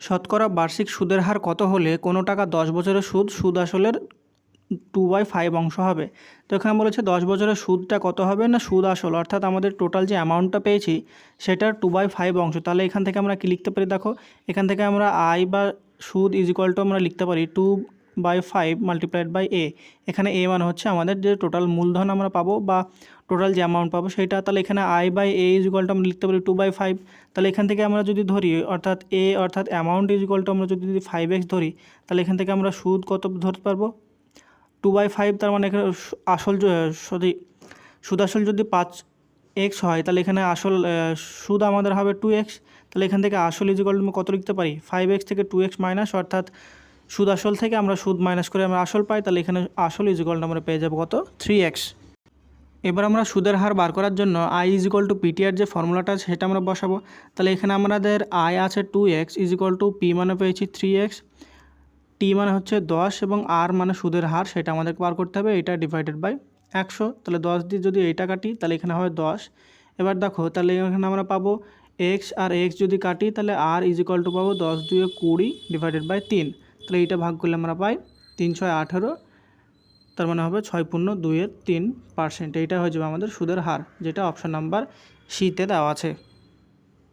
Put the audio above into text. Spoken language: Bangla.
শতকরা বার্ষিক সুদের হার কত হলে কোনো টাকা দশ বছরের সুদ সুদ আসলের টু বাই ফাইভ অংশ হবে? তো এখানে বলেছে দশ বছরের সুদটা কত হবে না সুদ আসল? অর্থাৎ আমাদের টোটাল যে অ্যামাউন্টটা পেয়েছি, সেটার টু বাই ফাইভ অংশ। তাহলে এখান থেকে আমরা কী লিখতে পারি? দেখো, এখান থেকে আমরা আয় বা সুদ ইজ ইকুয়াল টু আমরা লিখতে পারি two by five multiplied by A এখানে এ মানে হচ্ছে আমাদের যে টোটাল মূলধন আমরা পাবো বা টোটাল যে অ্যামাউন্ট পাবো সেটা। তাহলে এখানে I by A is equal to আমরা লিখতে পারি টু বাই ফাইভ তাহলে এখান থেকে আমরা যদি ধরি, অর্থাৎ এ অর্থাৎ অ্যামাউন্ট ইজ ইকুয়াল টু আমরা যদি ফাইভ এক্স ধরি, তাহলে এখান থেকে আমরা সুদ কত ধরতে পারব? টু বাই ফাইভ তার মানে এখানে আসল যদি সুদ আসল যদি পাঁচ এক্স হয়, তাহলে এখানে আসল সুদ আমাদের হবে টু এক্স তাহলে এখান থেকে আসল ইজ ইজিকল কত লিখতে পারি? ফাইভ এক্স থেকে টু এক্স মাইনাস অর্থাৎ সুদ আসল থেকে আমরা সুদ মাইনাস করে আমরা আসল পাই, তাহলে এখানে আসল ইজিকলটা আমরা পেয়ে যাব কত? থ্রি এক্স এবার আমরা সুদের হার বার করার জন্য I is equal to PTR যে ফর্মুলাটা আছে, সেটা আমরা বসাবো। তাহলে এখানে আমাদের আই আছে two X is equal to P মানে পেয়েছি থ্রি এক্স টি মানে হচ্ছে দশ এবং আর মানে সুদের হার, সেটা আমাদেরকে বার করতে হবে, এটা ডিভাইডেড বাই একশো। তাহলে দশ দিয়ে যদি এইটা কাটি, তাহলে এখানে হবে দশ। এবার দেখো, তাহলে এখানে আমরা পাবো এক্স আর এক্স যদি কাটি, তাহলে আর ইজ ইকুয়াল টু পাবো দশ দুয়ে কুড়ি ডিভাইডেড বাই তিন। তাহলে এইটা ভাগ করলে আমরা পাই তিন ছয় আঠেরো, তার মানে হবে ছয় পূর্ণ দুইয়ের তিন পার্সেন্ট এইটা হয়ে যাবে আমাদের সুদের হার, যেটা অপশান নাম্বার সিতে দেওয়া আছে।